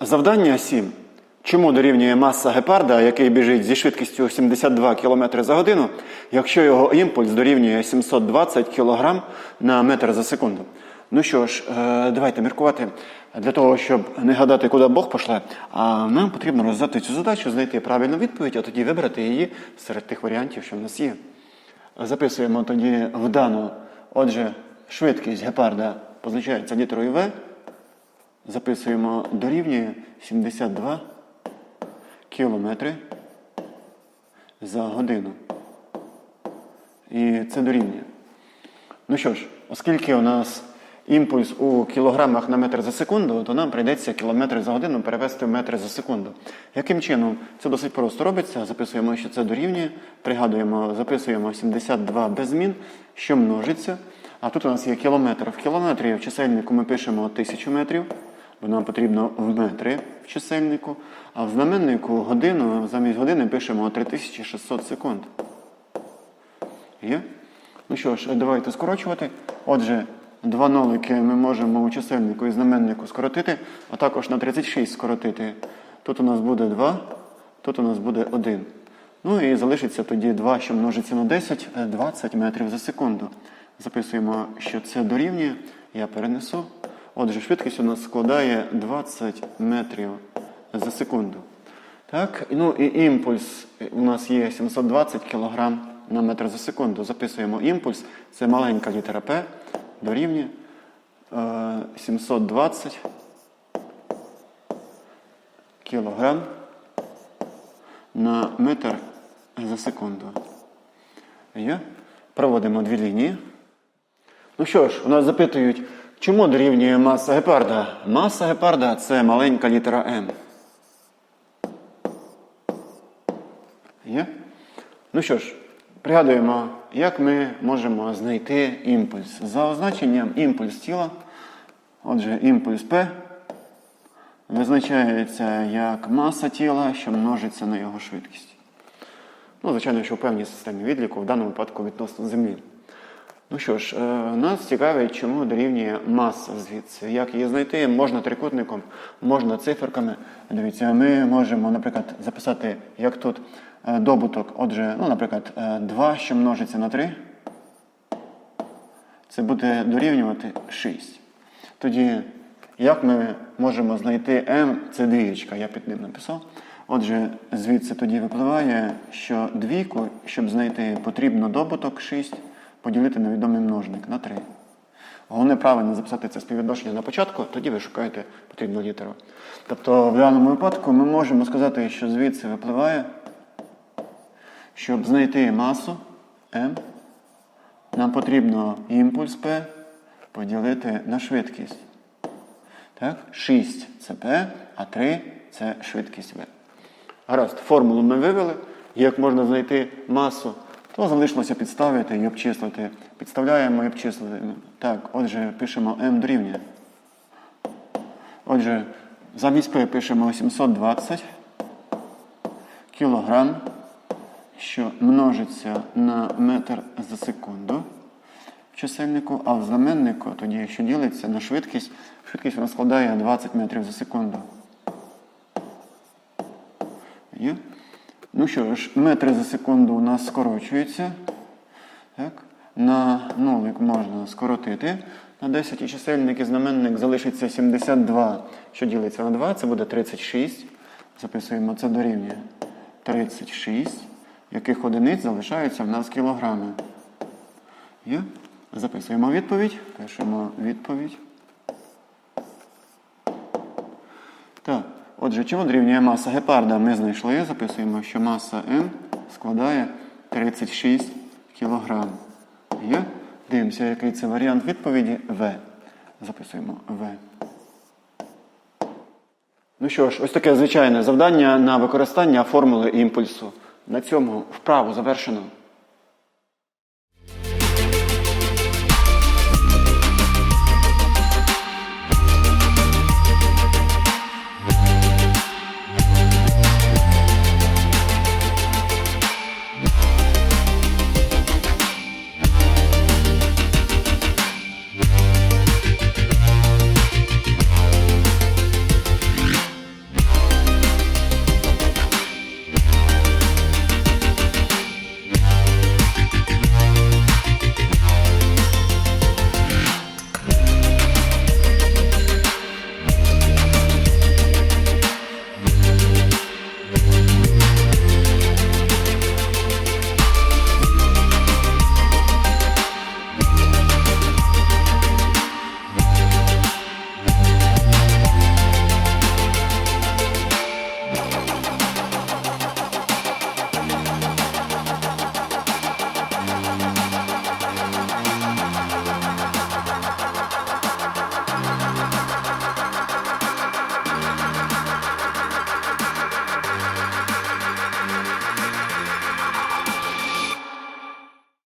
Завдання 7. Чому дорівнює маса гепарда, який біжить зі швидкістю 72 км за годину, якщо його імпульс дорівнює 720 кг на метр за секунду? Ну що ж, е, давайте міркувати. Для того, щоб не гадати, куди Бог пошле, а нам потрібно роздати цю задачу, знайти правильну відповідь, а тоді вибрати її серед тих варіантів, що в нас є. Записуємо тоді в дану. Отже, швидкість гепарда позначається літерою В. Записуємо дорівнює 72 кілометри за годину. І це дорівнює. Ну що ж, оскільки у нас імпульс у кілограмах на метр за секунду, то нам прийдеться кілометри за годину перевести в метри за секунду. Яким чином? Це досить просто робиться. Записуємо, що це дорівнює. Пригадуємо, записуємо 72 без змін, що множиться. А тут у нас є кілометр. В кілометрі в чисельнику ми пишемо 1000 метрів, бо нам потрібно в метри в чисельнику. А в знаменнику годину замість години пишемо 3600 секунд. Є? Ну що ж, давайте скорочувати. Отже, два нолики ми можемо у чисельнику і знаменнику скоротити, а також на 36 скоротити. Тут у нас буде 2, тут у нас буде 1. Ну і залишиться тоді 2, що множиться на 10, е, 20 метрів за секунду. Записуємо, що це дорівнює. Я перенесу. Отже, швидкість у нас складає 20 метрів за секунду. Так, ну і імпульс у нас є 720 кг на метр за секунду. Записуємо імпульс, це маленька літера П, дорівнює е, 720 кг на метр за секунду. Є? Проводимо дві лінії. Ну що ж, у нас запитують, чому дорівнює маса гепарда? Маса гепарда це маленька літера М. Є? Ну що ж, пригадуємо, як ми можемо знайти імпульс. За означенням імпульс тіла, отже, імпульс P визначається як маса тіла, що множиться на його швидкість. Ну, звичайно, що в певній системі відліку, в даному випадку відносно Землі. Ну що ж, е, нас цікавить, чому дорівнює маса звідси. Як її знайти? Можна трикутником, можна циферками. Дивіться, ми можемо, наприклад, записати, як тут е, добуток. Отже, ну, наприклад, е, 2, що множиться на 3, це буде дорівнювати 6. Тоді, як ми можемо знайти m, це двієчка, я під ним написав. Отже, звідси тоді випливає, що двійку, щоб знайти, потрібно добуток 6 поділити на відомий множник на 3. Головне правильно записати це співвідношення на початку, тоді ви шукаєте потрібну літеру. Тобто, в даному випадку ми можемо сказати, що звідси випливає, щоб знайти масу m, нам потрібно імпульс P поділити на швидкість. Так? 6 це P, а 3 це швидкість V. Гаразд, формулу ми вивели. Як можна знайти масу, то залишилося підставити і обчислити. Підставляємо і обчислюємо. Так, отже, пишемо m дорівнює. Отже, замість P пишемо 720 кілограм, що множиться на метр за секунду в чисельнику, а в знаменнику, тоді, якщо ділиться на швидкість, швидкість вона складає 20 метрів за секунду. Є? Ну що ж, метри за секунду у нас скорочуються. Так? На нулик можна скоротити. На 10 і чисельник і знаменник залишиться 72, що ділиться на 2, це буде 36. Записуємо це дорівнює 36, яких одиниць залишаються в нас кілограми. Є? Записуємо відповідь. Пишемо відповідь. Так, отже, чому дорівнює маса гепарда? Ми знайшли, записуємо, що маса М складає 36 кг. Є? Дивимося, який це варіант відповіді В. Записуємо В. Ну що ж, ось таке звичайне завдання на використання формули імпульсу. На цьому вправу завершено.